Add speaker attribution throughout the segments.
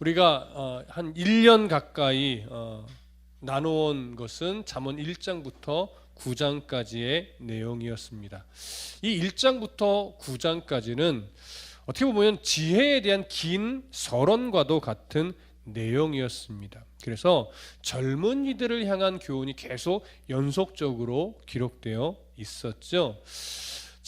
Speaker 1: 우리가 어, 한 1년 가까이 어, 나누어온 것은 잠언 1장부터 9장까지의 내용이었습니다. 이 1장부터 9장까지는 어떻게 보면 지혜에 대한 긴 서론과도 같은 내용이었습니다. 그래서 젊은이들을 향한 교훈이 계속 연속적으로 기록되어 있었죠.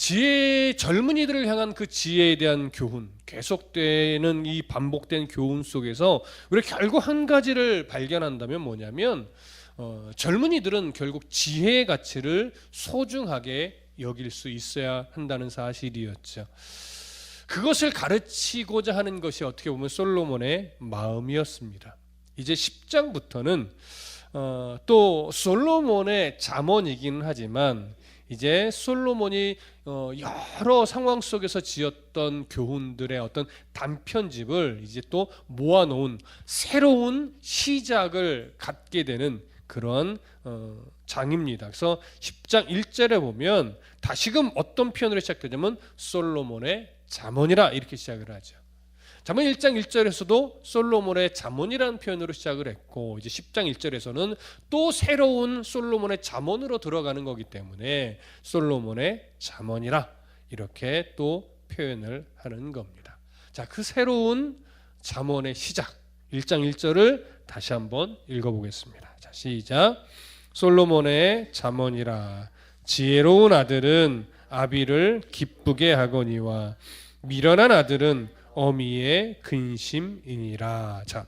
Speaker 1: 지혜 젊은이들을 향한 그 지혜에 대한 교훈 계속되는 이 반복된 교훈 속에서 우리 결국 한 가지를 발견한다면 뭐냐면 어, 젊은이들은 결국 지혜의 가치를 소중하게 여길 수 있어야 한다는 사실이었죠. 그것을 가르치고자 하는 것이 어떻게 보면 솔로몬의 마음이었습니다. 이제 10장부터는 어, 또 솔로몬의 잠언이기는 하지만 이제 솔로몬이 어, 여러 상황 속에서 지었던 교훈들의 어떤 단편집을 이제 또 모아놓은 새로운 시작을 갖게 되는 그런 어, 장입니다. 그래서 10장 1절에 보면 다시금 어떤 표현으로 시작되냐면 솔로몬의 잠언이라 이렇게 시작을 하죠. 잠언 1장 1절에서도 솔로몬의 잠언이라는 표현으로 시작을 했고 이제 10장 1절에서는 또 새로운 솔로몬의 잠언으로 들어가는 거기 때문에 솔로몬의 잠언이라 이렇게 또 표현을 하는 겁니다. 자, 그 새로운 잠언의 시작 1장 1절을 다시 한번 읽어 보겠습니다. 자, 시작. 솔로몬의 잠언이라 지혜로운 아들은 아비를 기쁘게 하거니와 미련한 아들은 어미의 근심이니라. 자,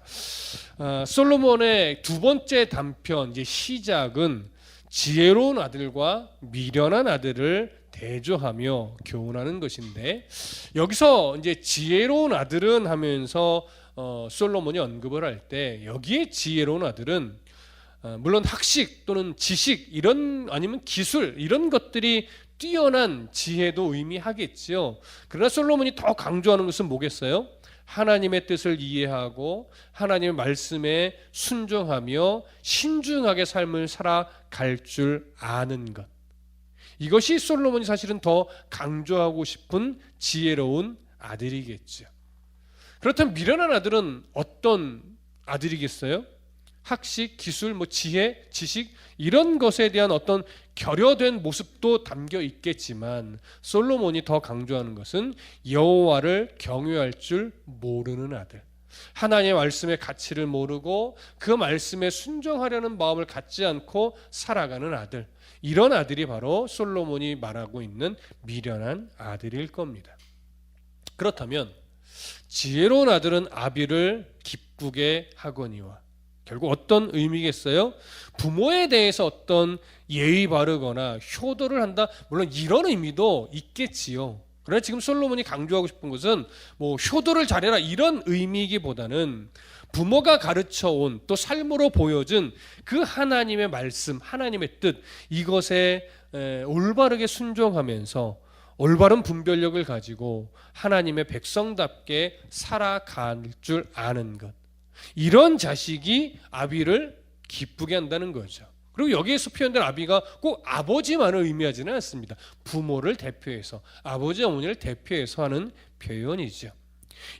Speaker 1: 어, 솔로몬의 두 번째 단편 이제 시작은 지혜로운 아들과 미련한 아들을 대조하며 교훈하는 것인데 여기서 이제 지혜로운 아들은 하면서 어, 솔로몬이 언급을 할 때 여기에 지혜로운 아들은 어, 물론 학식 또는 지식 이런 아니면 기술 이런 것들이 뛰어난 지혜도 의미하겠지요. 그러나 솔로몬이 더 강조하는 것은 뭐겠어요? 하나님의 뜻을 이해하고 하나님의 말씀에 순종하며 신중하게 삶을 살아갈 줄 아는 것. 이것이 솔로몬이 사실은 더 강조하고 싶은 지혜로운 아들이겠죠. 그렇다면 미련한 아들은 어떤 아들이겠어요? 학식, 기술, 뭐 지혜, 지식 이런 것에 대한 어떤 결여된 모습도 담겨 있겠지만 솔로몬이 더 강조하는 것은 여호와를 경외할 줄 모르는 아들. 하나님의 말씀의 가치를 모르고 그 말씀에 순종하려는 마음을 갖지 않고 살아가는 아들. 이런 아들이 바로 솔로몬이 말하고 있는 미련한 아들일 겁니다. 그렇다면 지혜로운 아들은 아비를 기쁘게 하거니와 결국 어떤 의미겠어요? 부모에 대해서 어떤 예의 바르거나 효도를 한다. 물론 이런 의미도 있겠지요. 그러나 지금 솔로몬이 강조하고 싶은 것은 뭐 효도를 잘해라 이런 의미이기보다는 부모가 가르쳐 온 또 삶으로 보여준 그 하나님의 말씀, 하나님의 뜻 이것에 올바르게 순종하면서 올바른 분별력을 가지고 하나님의 백성답게 살아갈 줄 아는 것. 이런 자식이 아비를 기쁘게 한다는 거죠. 그리고 여기에서 표현된 아비가 꼭 아버지만을 의미하지는 않습니다. 부모를 대표해서 아버지 어머니를 대표해서 하는 표현이죠.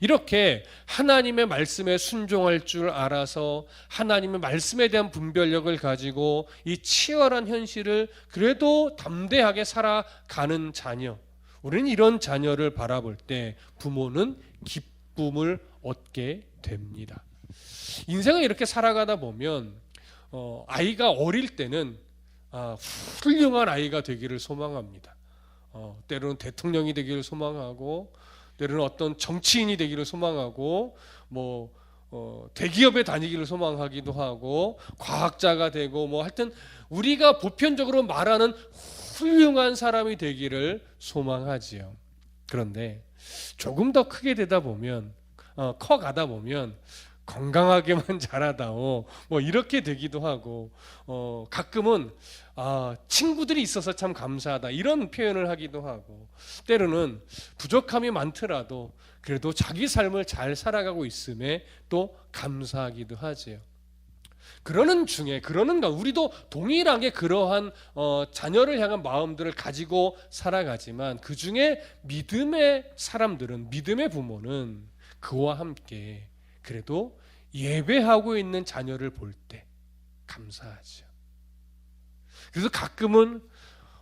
Speaker 1: 이렇게 하나님의 말씀에 순종할 줄 알아서 하나님의 말씀에 대한 분별력을 가지고 이 치열한 현실을 그래도 담대하게 살아가는 자녀. 우리는 이런 자녀를 바라볼 때 부모는 기쁨을 얻게 됩니다. 인생을 이렇게 살아가다 보면 어, 아이가 어릴 때는 아, 훌륭한 아이가 되기를 소망합니다. 어, 때로는 대통령이 되기를 소망하고 때로는 어떤 정치인이 되기를 소망하고 뭐 어, 대기업에 다니기를 소망하기도 하고 과학자가 되고 뭐 하여튼 우리가 보편적으로 말하는 훌륭한 사람이 되기를 소망하지요. 그런데 조금 더 크게 되다 보면 어, 커 가다 보면 건강하게만 자라다오 뭐 이렇게 되기도 하고 어 가끔은 아 친구들이 있어서 참 감사하다 이런 표현을 하기도 하고 때로는 부족함이 많더라도 그래도 자기 삶을 잘 살아가고 있음에 또 감사하기도 하지요. 그러는 중에 그러는가 우리도 동일하게 그러한 어, 자녀를 향한 마음들을 가지고 살아가지만 그 중에 믿음의 사람들은 믿음의 부모는 그와 함께 그래도 예배하고 있는 자녀를 볼 때 감사하죠. 그래서 가끔은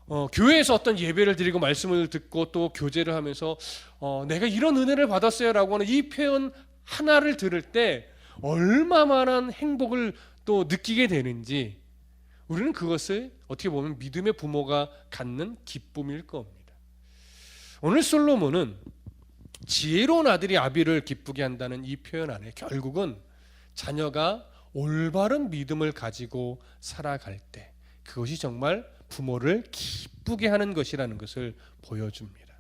Speaker 1: 어, 교회에서 어떤 예배를 드리고 말씀을 듣고 또 교제를 하면서 어, 내가 이런 은혜를 받았어요라고 하는 이 표현 하나를 들을 때 얼마만한 행복을 또 느끼게 되는지 우리는 그것을 어떻게 보면 믿음의 부모가 갖는 기쁨일 겁니다. 오늘 솔로몬은 지혜로운 아들이 아비를 기쁘게 한다는 이 표현 안에 결국은 자녀가 올바른 믿음을 가지고 살아갈 때 그것이 정말 부모를 기쁘게 하는 것이라는 것을 보여줍니다.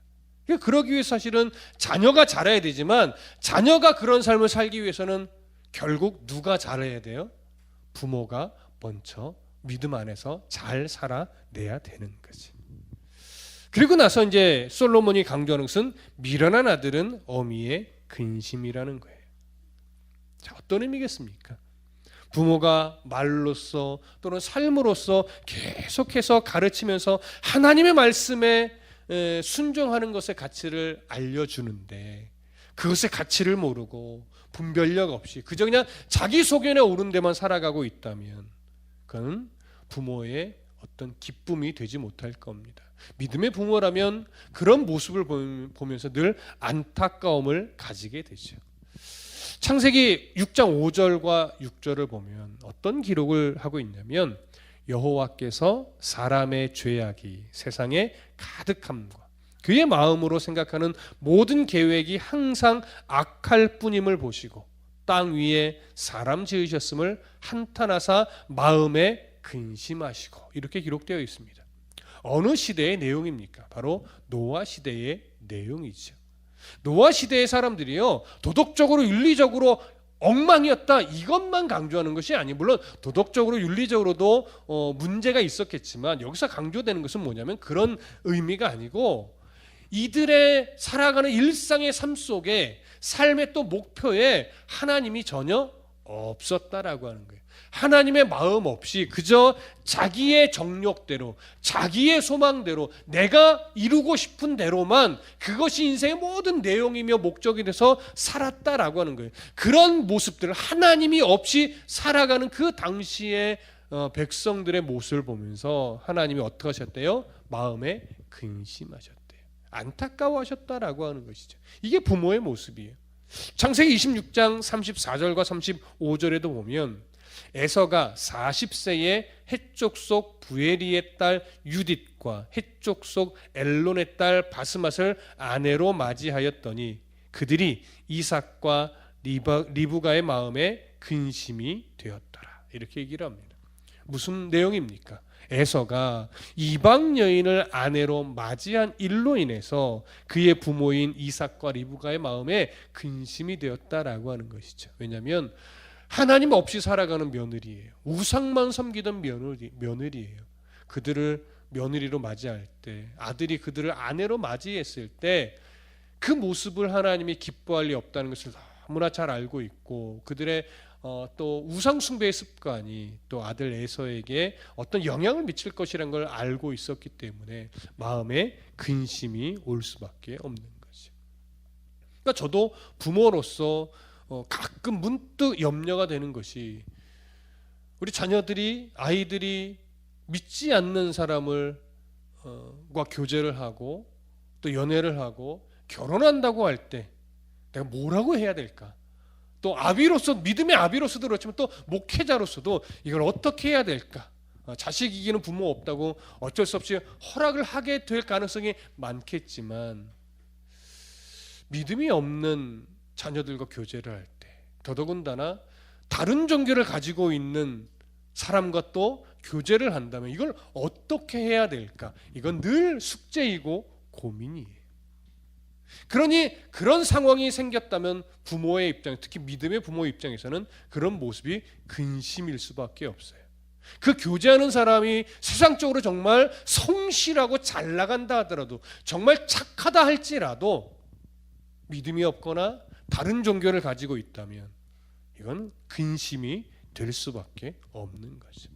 Speaker 1: 그러니까 그러기 위해 사실은 자녀가 잘해야 되지만 자녀가 그런 삶을 살기 위해서는 결국 누가 잘해야 돼요? 부모가 먼저 믿음 안에서 잘 살아내야 되는 거지. 그리고 나서 이제 솔로몬이 강조하는 것은 미련한 아들은 어미의 근심이라는 거예요. 자, 어떤 의미겠습니까? 부모가 말로써 또는 삶으로서 계속해서 가르치면서 하나님의 말씀에 에, 순종하는 것의 가치를 알려주는데 그것의 가치를 모르고 분별력 없이 그저 그냥 자기 소견에 오른 데만 살아가고 있다면 그건 부모의 어떤 기쁨이 되지 못할 겁니다. 믿음의 부모라면 그런 모습을 보면서 늘 안타까움을 가지게 되죠. 창세기 6장 5절과 6절을 보면 어떤 기록을 하고 있냐면 여호와께서 사람의 죄악이 세상에 가득함과 그의 마음으로 생각하는 모든 계획이 항상 악할 뿐임을 보시고 땅 위에 사람 지으셨음을 한탄하사 마음에 근심하시고 이렇게 기록되어 있습니다. 어느 시대의 내용입니까? 바로 노아 시대의 내용이죠. 노아 시대의 사람들이요 도덕적으로 윤리적으로 엉망이었다 이것만 강조하는 것이 아니 물론 도덕적으로 윤리적으로도 어, 문제가 있었겠지만 여기서 강조되는 것은 뭐냐면 그런 의미가 아니고 이들의 살아가는 일상의 삶 속에 삶의 또 목표에 하나님이 전혀 없었다라고 하는 거예요. 하나님의 마음 없이 그저 자기의 정욕대로, 자기의 소망대로, 내가 이루고 싶은 대로만 그것이 인생의 모든 내용이며 목적이 돼서 살았다라고 하는 거예요. 그런 모습들을 하나님이 없이 살아가는 그 당시의 어, 백성들의 모습을 보면서 하나님이 어떻게 하셨대요? 마음에 근심하셨대요. 안타까워하셨다라고 하는 것이죠. 이게 부모의 모습이에요. 창세기 26장 34절과 35절에도 보면 에서가 40세에 해쪽 속 부에리의 딸 유딧과 해쪽 속 엘론의 딸 바스맛을 아내로 맞이하였더니 그들이 이삭과 리브가의 마음에 근심이 되었더라. 이렇게 얘기를 합니다. 무슨 내용입니까? 에서가 이방 여인을 아내로 맞이한 일로 인해서 그의 부모인 이삭과 리브가의 마음에 근심이 되었다라고 하는 것이죠. 왜냐하면 하나님 없이 살아가는 며느리예요. 우상만 섬기던 며느리, 며느리예요. 그들을 며느리로 맞이할 때, 아들이 그들을 아내로 맞이했을 때, 그 모습을 하나님이 기뻐할 리 없다는 것을 너무나 잘 알고 있고, 그들의 어, 또 우상 숭배의 습관이 또 아들 에서에게 어떤 영향을 미칠 것이라는 걸 알고 있었기 때문에 마음에 근심이 올 수밖에 없는 거죠. 그러니까 저도 부모로서 어, 가끔 문득 염려가 되는 것이 우리 자녀들이 아이들이 믿지 않는 사람을 어, 과 교제를 하고 또 연애를 하고 결혼한다고 할 때 내가 뭐라고 해야 될까? 또 아비로서 믿음의 아비로서도 그렇지만 또 목회자로서도 이걸 어떻게 해야 될까? 어, 자식 이기는 부모 없다고 어쩔 수 없이 허락을 하게 될 가능성이 많겠지만 믿음이 없는 자녀들과 교제를 할 때 더더군다나 다른 종교를 가지고 있는 사람과 또 교제를 한다면 이걸 어떻게 해야 될까? 이건 늘 숙제이고 고민이에요. 그러니 그런 상황이 생겼다면 부모의 입장, 특히 믿음의 부모의 입장에서는 그런 모습이 근심일 수밖에 없어요. 그 교제하는 사람이 세상적으로 정말 성실하고 잘 나간다 하더라도 정말 착하다 할지라도 믿음이 없거나 다른 종교를 가지고 있다면 이건 근심이 될 수밖에 없는 거죠.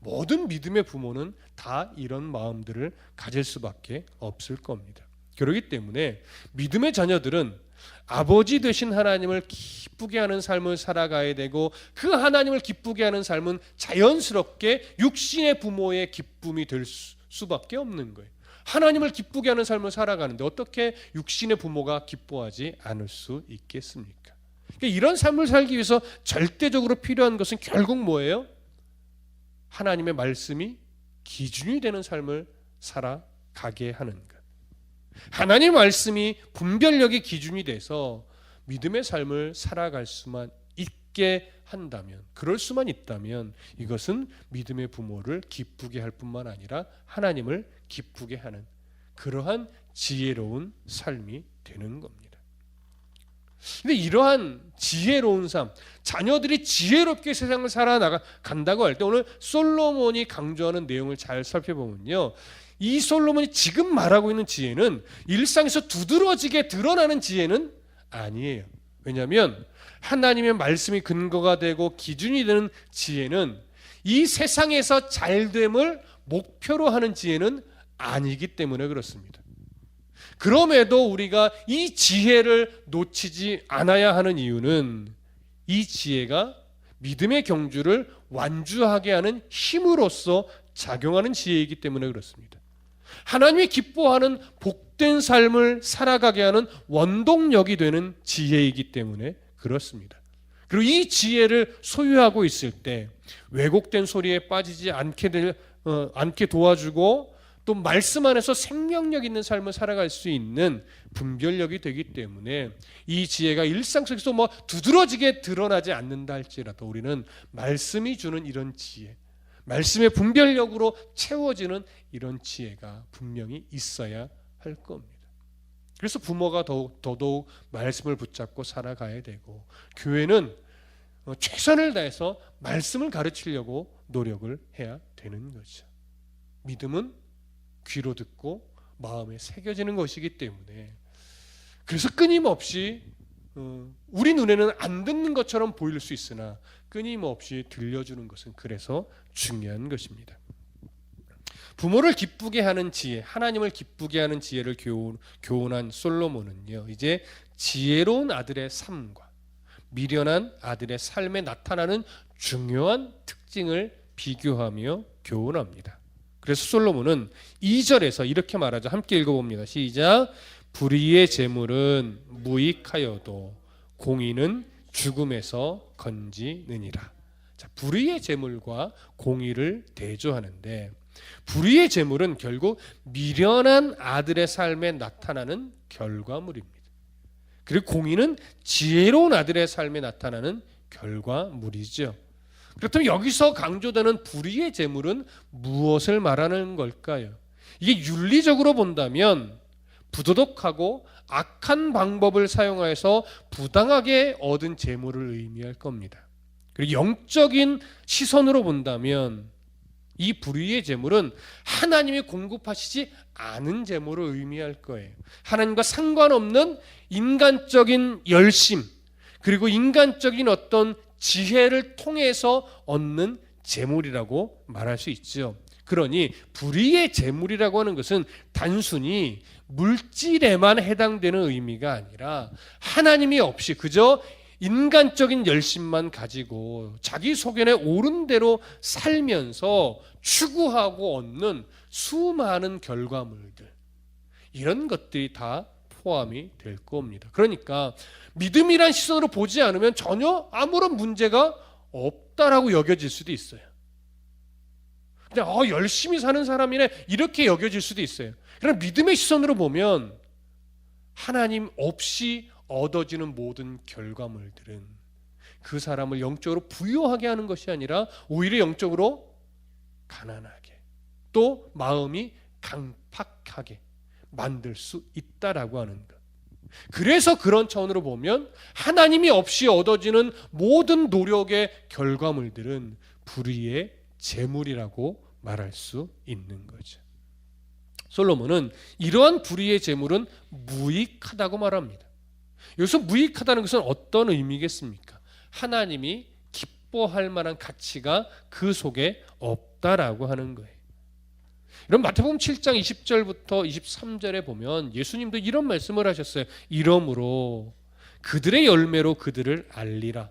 Speaker 1: 모든 믿음의 부모는 다 이런 마음들을 가질 수밖에 없을 겁니다. 그렇기 때문에 믿음의 자녀들은 아버지 되신 하나님을 기쁘게 하는 삶을 살아가야 되고 그 하나님을 기쁘게 하는 삶은 자연스럽게 육신의 부모의 기쁨이 될 수- 수밖에 없는 거예요. 하나님을 기쁘게 하는 삶을 살아가는데 어떻게 육신의 부모가 기뻐하지 않을 수 있겠습니까? 그러니까 이런 삶을 살기 위해서 절대적으로 필요한 것은 결국 뭐예요? 하나님의 말씀이 기준이 되는 삶을 살아가게 하는 것. 하나님 말씀이 분별력의 기준이 돼서 믿음의 삶을 살아갈 수만 있게 한다면, 그럴 수만 있다면 이것은 믿음의 부모를 기쁘게 할 뿐만 아니라 하나님을 기쁘게 하는 그러한 지혜로운 삶이 되는 겁니다. 근데 이러한 지혜로운 삶, 자녀들이 지혜롭게 세상을 살아나가 간다고 할 때 오늘 솔로몬이 강조하는 내용을 잘 살펴보면요. 이 솔로몬이 지금 말하고 있는 지혜는 일상에서 두드러지게 드러나는 지혜는 아니에요. 왜냐하면 하나님의 말씀이 근거가 되고 기준이 되는 지혜는 이 세상에서 잘됨을 목표로 하는 지혜는 아니기 때문에 그렇습니다. 그럼에도 우리가 이 지혜를 놓치지 않아야 하는 이유는 이 지혜가 믿음의 경주를 완주하게 하는 힘으로써 작용하는 지혜이기 때문에 그렇습니다. 하나님이 기뻐하는 복된 삶을 살아가게 하는 원동력이 되는 지혜이기 때문에 그렇습니다. 그리고 이 지혜를 소유하고 있을 때 왜곡된 소리에 빠지지 않게 될, 어, 않게 도와주고 또 말씀 안에서 생명력 있는 삶을 살아갈 수 있는 분별력이 되기 때문에 이 지혜가 일상 속에서 뭐 두드러지게 드러나지 않는다 할지라도 우리는 말씀이 주는 이런 지혜, 말씀의 분별력으로 채워지는 이런 지혜가 분명히 있어야 할 겁니다. 그래서 부모가 더욱, 더더욱 말씀을 붙잡고 살아가야 되고 교회는 어, 최선을 다해서 말씀을 가르치려고 노력을 해야 되는 거죠. 믿음은 귀로 듣고 마음에 새겨지는 것이기 때문에 그래서 끊임없이 어, 우리 눈에는 안 듣는 것처럼 보일 수 있으나 끊임없이 들려주는 것은 그래서 중요한 것입니다. 부모를 기쁘게 하는 지혜, 하나님을 기쁘게 하는 지혜를 교훈, 교훈 한 솔로몬은요, 이제 지혜로운 아들의 삶과 미련한 아들의 삶에 나타나는 중요한 특징을 비교하며 교훈합니다. 그래서 솔로몬은 2절에서 이렇게 말하죠. 함께 읽어봅니다. 시작. 불의의 재물은 무익하여도 공의는 죽음에서 건지느니라. 자, 불의의 재물과 공의를 대조하는데 불의의 재물은 결국 미련한 아들의 삶에 나타나는 결과물입니다. 그리고 공의는 지혜로운 아들의 삶에 나타나는 결과물이죠. 그렇다면 여기서 강조되는 불의의 재물은 무엇을 말하는 걸까요? 이게 윤리적으로 본다면 부도덕하고 악한 방법을 사용하여서 부당하게 얻은 재물을 의미할 겁니다. 그리고 영적인 시선으로 본다면 이 불의의 재물은 하나님이 공급하시지 않은 재물을 의미할 거예요. 하나님과 상관없는 인간적인 열심 그리고 인간적인 어떤 지혜를 통해서 얻는 재물이라고 말할 수 있죠. 그러니 불의의 재물이라고 하는 것은 단순히 물질에만 해당되는 의미가 아니라 하나님이 없이 그저 인간적인 열심만 가지고 자기 소견에 옳은 대로 살면서 추구하고 얻는 수많은 결과물들 이런 것들이 다 포함이 될 겁니다. 그러니까 믿음이란 시선으로 보지 않으면 전혀 아무런 문제가 없다라고 여겨질 수도 있어요. 근데 어, 열심히 사는 사람이네 이렇게 여겨질 수도 있어요. 그럼 믿음의 시선으로 보면 하나님 없이 얻어지는 모든 결과물들은 그 사람을 영적으로 부유하게 하는 것이 아니라 오히려 영적으로 가난하게 또 마음이 강팍하게 만들 수 있다라고 하는 것. 그래서 그런 차원으로 보면 하나님이 없이 얻어지는 모든 노력의 결과물들은 불의의 재물이라고 말할 수 있는 거죠. 솔로몬은 이러한 불의의 재물은 무익하다고 말합니다. 여기서 무익하다는 것은 어떤 의미겠습니까? 하나님이 기뻐할 만한 가치가 그 속에 없다라고 하는 거예요. 이런 마태복음 7장 20절부터 23절에 보면 예수님도 이런 말씀을 하셨어요. 이러므로 그들의 열매로 그들을 알리라.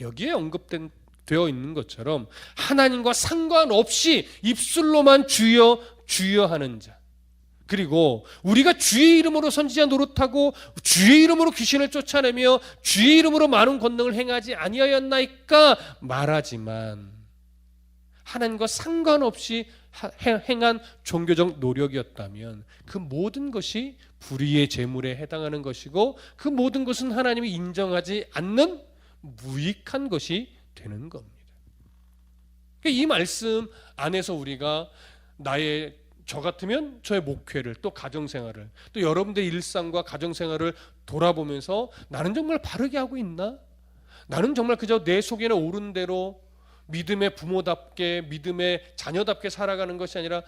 Speaker 1: 여기에 언급된 되어 있는 것처럼 하나님과 상관없이 입술로만 주여 주여 하는 자. 그리고 우리가 주의 이름으로 선지자 노릇하고 주의 이름으로 귀신을 쫓아내며 주의 이름으로 많은 권능을 행하지 아니하였나이까 말하지만 하나님과 상관없이 행한 종교적 노력이었다면 그 모든 것이 불의의 제물에 해당하는 것이고 그 모든 것은 하나님이 인정하지 않는 무익한 것이 되는 겁니다. 그러니까 이 말씀 안에서 우리가 나의 저 같으면 저의 목회를 또 가정생활을 또 여러분들의 일상과 가정생활을 돌아보면서 나는 정말 바르게 하고 있나? 나는 정말 그저 내 속에는 옳은 대로 믿음의 부모답게 믿음의 자녀답게 살아가는 것이 아니라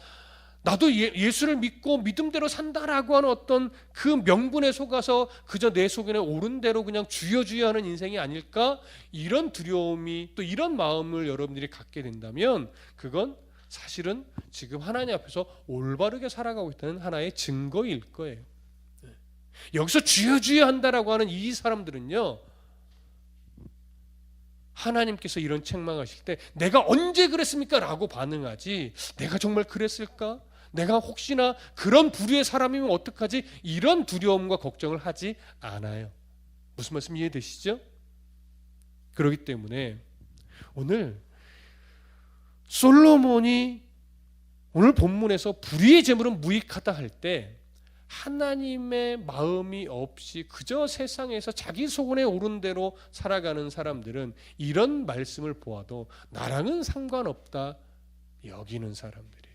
Speaker 1: 나도 예, 수를 믿고 믿음대로 산다라고 하는 어떤 그 명분에 속아서 그저 내 속에는 옳은 대로 그냥 주여 주여 하는 인생이 아닐까 이런 두려움이 또 이런 마음을 여러분들이 갖게 된다면 그건 사실은 지금 하나님 앞에서 올바르게 살아가고 있다는 하나의 증거일 거예요. 네. 여기서 주여 주여 한다라고 하는 이 사람들은요. 하나님께서 이런 책망하실 때 내가 언제 그랬습니까? 라고 반응하지 내가 정말 그랬을까? 내가 혹시나 그런 부류의 사람이면 어떡하지? 이런 두려움과 걱정을 하지 않아요. 무슨 말씀 이해되시죠? 그렇기 때문에 오늘 솔로몬이 오늘 본문에서 불의의 재물은 무익하다 할 때 하나님의 마음이 없이 그저 세상에서 자기 소원에 오른 대로 살아가는 사람들은 이런 말씀을 보아도 나랑은 상관없다 여기는 사람들이에요.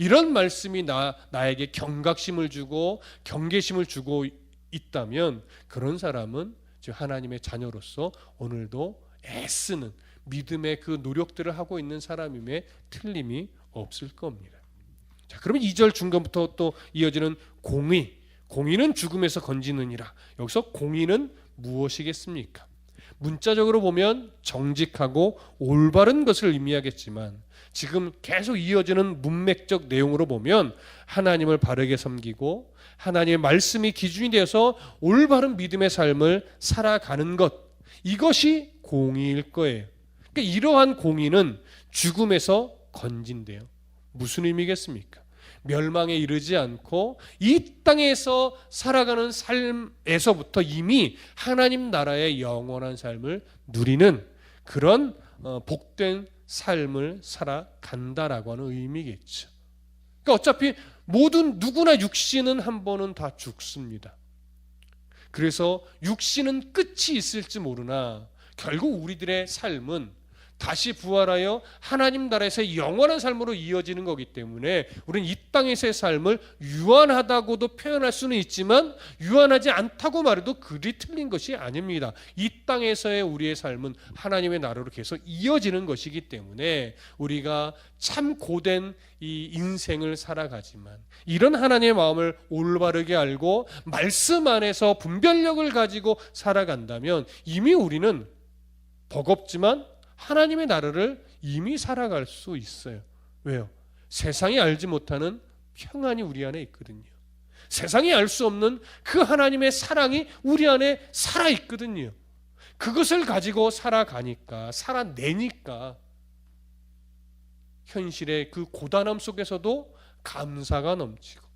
Speaker 1: 이런 말씀이 나 나에게 경각심을 주고 경계심을 주고 있다면 그런 사람은 즉 하나님의 자녀로서 오늘도 애쓰는 믿음의 그 노력들을 하고 있는 사람임에 틀림이 없을 겁니다. 자, 그러면 2절 중간부터 또 이어지는 공의. 공의는 죽음에서 건지느니라. 여기서 공의는 무엇이겠습니까? 문자적으로 보면 정직하고 올바른 것을 의미하겠지만 지금 계속 이어지는 문맥적 내용으로 보면 하나님을 바르게 섬기고 하나님의 말씀이 기준이 되어서 올바른 믿음의 삶을 살아가는 것 이것이 공의일 거예요. 그러니까 이러한 공의는 죽음에서 건진대요. 무슨 의미겠습니까? 멸망에 이르지 않고 이 땅에서 살아가는 삶에서부터 이미 하나님 나라의 영원한 삶을 누리는 그런 어, 복된 삶을 살아간다라고 하는 의미겠죠. 그러니까 어차피 모든 누구나 육신은 한 번은 다 죽습니다. 그래서 육신은 끝이 있을지 모르나 결국 우리들의 삶은 다시 부활하여 하나님 나라에서 영원한 삶으로 이어지는 거기 때문에 우리는 이 땅에서의 삶을 유한하다고도 표현할 수는 있지만 유한하지 않다고 말해도 그리 틀린 것이 아닙니다. 이 땅에서의 우리의 삶은 하나님의 나라로 계속 이어지는 것이기 때문에 우리가 참 고된 이 인생을 살아가지만 이런 하나님의 마음을 올바르게 알고 말씀 안에서 분별력을 가지고 살아간다면 이미 우리는 버겁지만 하나님의 나라를 이미 살아갈 수 있어요. 왜요? 세상이 알지 못하는 평안이 우리 안에 있거든요. 세상이 알 수 없는 그 하나님의 사랑이 우리 안에 살아 있거든요. 그것을 가지고 살아가니까, 살아내니까, 현실의 그 고단함 속에서도 감사가 넘치고,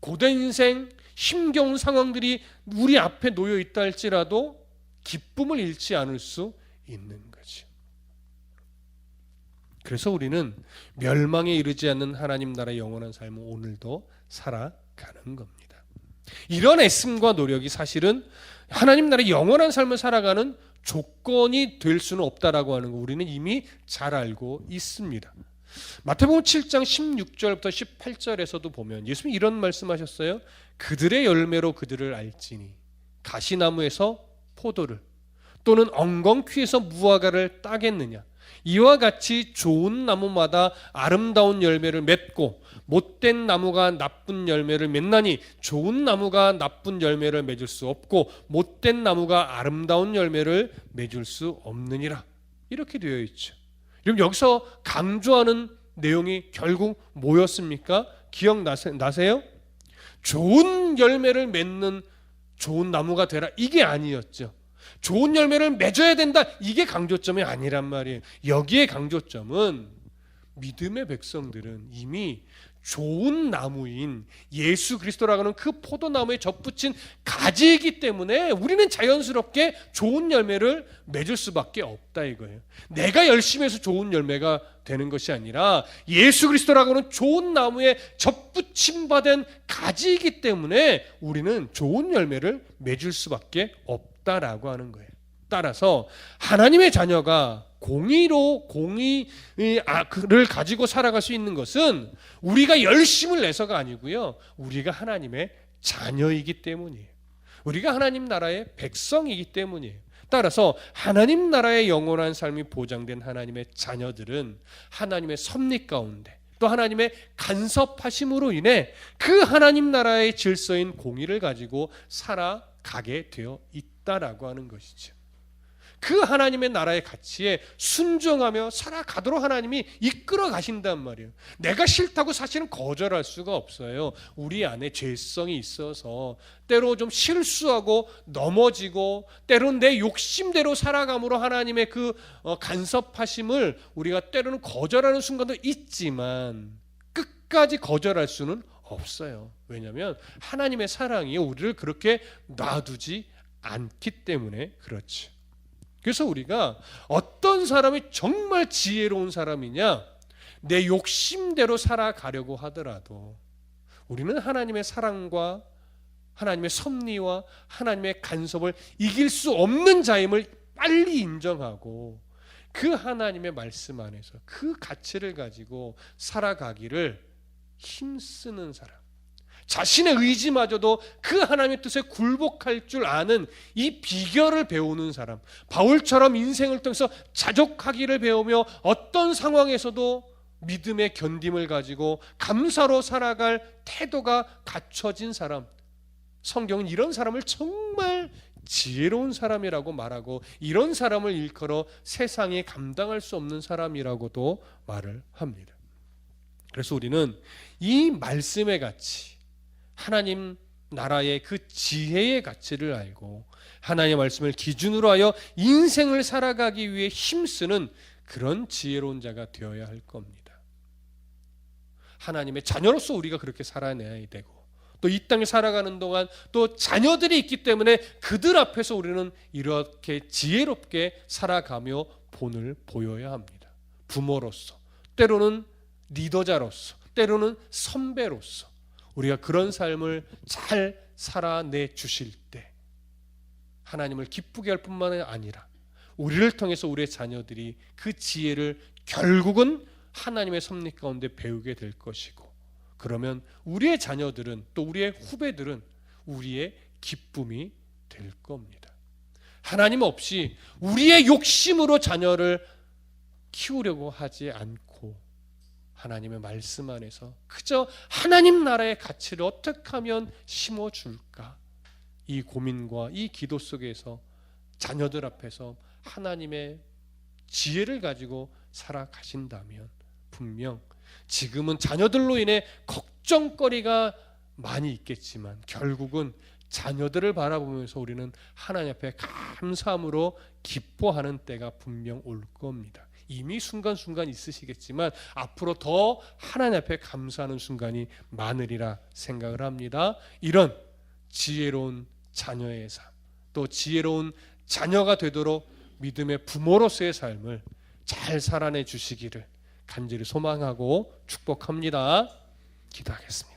Speaker 1: 고된 인생, 힘겨운 상황들이 우리 앞에 놓여 있다 할지라도 기쁨을 잃지 않을 수 있는. 그래서 우리는 멸망에 이르지 않는 하나님 나라의 영원한 삶을 오늘도 살아가는 겁니다. 이런 애씀과 노력이 사실은 하나님 나라의 영원한 삶을 살아가는 조건이 될 수는 없다라고 하는 거 우리는 이미 잘 알고 있습니다. 마태복음 7장 16절부터 18절에서도 보면 예수님이 이런 말씀하셨어요. 그들의 열매로 그들을 알지니 가시나무에서 포도를 또는 엉겅퀴에서 무화과를 따겠느냐 이와 같이 좋은 나무마다 아름다운 열매를 맺고 못된 나무가 나쁜 열매를 맺나니 좋은 나무가 나쁜 열매를 맺을 수 없고 못된 나무가 아름다운 열매를 맺을 수 없느니라 이렇게 되어 있죠. 그럼 여기서 강조하는 내용이 결국 뭐였습니까? 기억나세요? 좋은 열매를 맺는 좋은 나무가 되라 이게 아니었죠. 좋은 열매를 맺어야 된다 이게 강조점이 아니란 말이에요. 여기에 강조점은 믿음의 백성들은 이미 좋은 나무인 예수 그리스도라고 하는 그 포도나무에 접붙인 가지이기 때문에 우리는 자연스럽게 좋은 열매를 맺을 수밖에 없다 이거예요. 내가 열심히 해서 좋은 열매가 되는 것이 아니라 예수 그리스도라고 하는 좋은 나무에 접붙임 받은 가지이기 때문에 우리는 좋은 열매를 맺을 수밖에 없다 라고 하는 거예요. 따라서 하나님의 자녀가 공의로 공의를 가지고 살아갈 수 있는 것은 우리가 열심을 내서가 아니고요. 우리가 하나님의 자녀이기 때문이에요. 우리가 하나님 나라의 백성이기 때문이에요. 따라서 하나님 나라의 영원한 삶이 보장된 하나님의 자녀들은 하나님의 섭리 가운데 또 하나님의 간섭하심으로 인해 그 하나님 나라의 질서인 공의를 가지고 살아가게 되어 있다 라고 하는 것이죠. 그 하나님의 나라의 가치에 순종하며 살아가도록 하나님이 이끌어 가신단 말이에요. 내가 싫다고 사실은 거절할 수가 없어요. 우리 안에 죄성이 있어서 때로 좀 실수하고 넘어지고 때로는 내 욕심대로 살아감으로 하나님의 그 어, 간섭하심을 우리가 때로는 거절하는 순간도 있지만 끝까지 거절할 수는 없어요. 왜냐하면 하나님의 사랑이 우리를 그렇게 놔두지 않기 때문에 그렇지. 그래서 우리가 어떤 사람이 정말 지혜로운 사람이냐, 내 욕심대로 살아가려고 하더라도 우리는 하나님의 사랑과 하나님의 섭리와 하나님의 간섭을 이길 수 없는 자임을 빨리 인정하고 그 하나님의 말씀 안에서 그 가치를 가지고 살아가기를 힘쓰는 사람. 자신의 의지마저도 그 하나님의 뜻에 굴복할 줄 아는 이 비결을 배우는 사람. 바울처럼 인생을 통해서 자족하기를 배우며 어떤 상황에서도 믿음의 견딤을 가지고 감사로 살아갈 태도가 갖춰진 사람. 성경은 이런 사람을 정말 지혜로운 사람이라고 말하고 이런 사람을 일컬어 세상에 감당할 수 없는 사람이라고도 말을 합니다. 그래서 우리는 이 말씀의 가치, 하나님 나라의 그 지혜의 가치를 알고 하나님의 말씀을 기준으로 하여 인생을 살아가기 위해 힘쓰는 그런 지혜로운 자가 되어야 할 겁니다. 하나님의 자녀로서 우리가 그렇게 살아내야 되고 또 이 땅에 살아가는 동안 또 자녀들이 있기 때문에 그들 앞에서 우리는 이렇게 지혜롭게 살아가며 본을 보여야 합니다. 부모로서 때로는 리더자로서 때로는 선배로서 우리가 그런 삶을 잘 살아내 주실 때 하나님을 기쁘게 할 뿐만 아니라 우리를 통해서 우리의 자녀들이 그 지혜를 결국은 하나님의 섭리 가운데 배우게 될 것이고 그러면 우리의 자녀들은 또 우리의 후배들은 우리의 기쁨이 될 겁니다. 하나님 없이 우리의 욕심으로 자녀를 키우려고 하지 않고 하나님의 말씀 안에서 그저 하나님 나라의 가치를 어떻게 하면 심어 줄까? 이 고민과 이 기도 속에서 자녀들 앞에서 하나님의 지혜를 가지고 살아가신다면 분명 지금은 자녀들로 인해 걱정거리가 많이 있겠지만 결국은 자녀들을 바라보면서 우리는 하나님 앞에 감사함으로 기뻐하는 때가 분명 올 겁니다. 이미 순간순간 있으시겠지만 앞으로 더 하나님 앞에 감사하는 순간이 많으리라 생각을 합니다. 이런 지혜로운 자녀의 삶, 또 지혜로운 자녀가 되도록 믿음의 부모로서의 삶을 잘 살아내 주시기를 간절히 소망하고 축복합니다. 기도하겠습니다.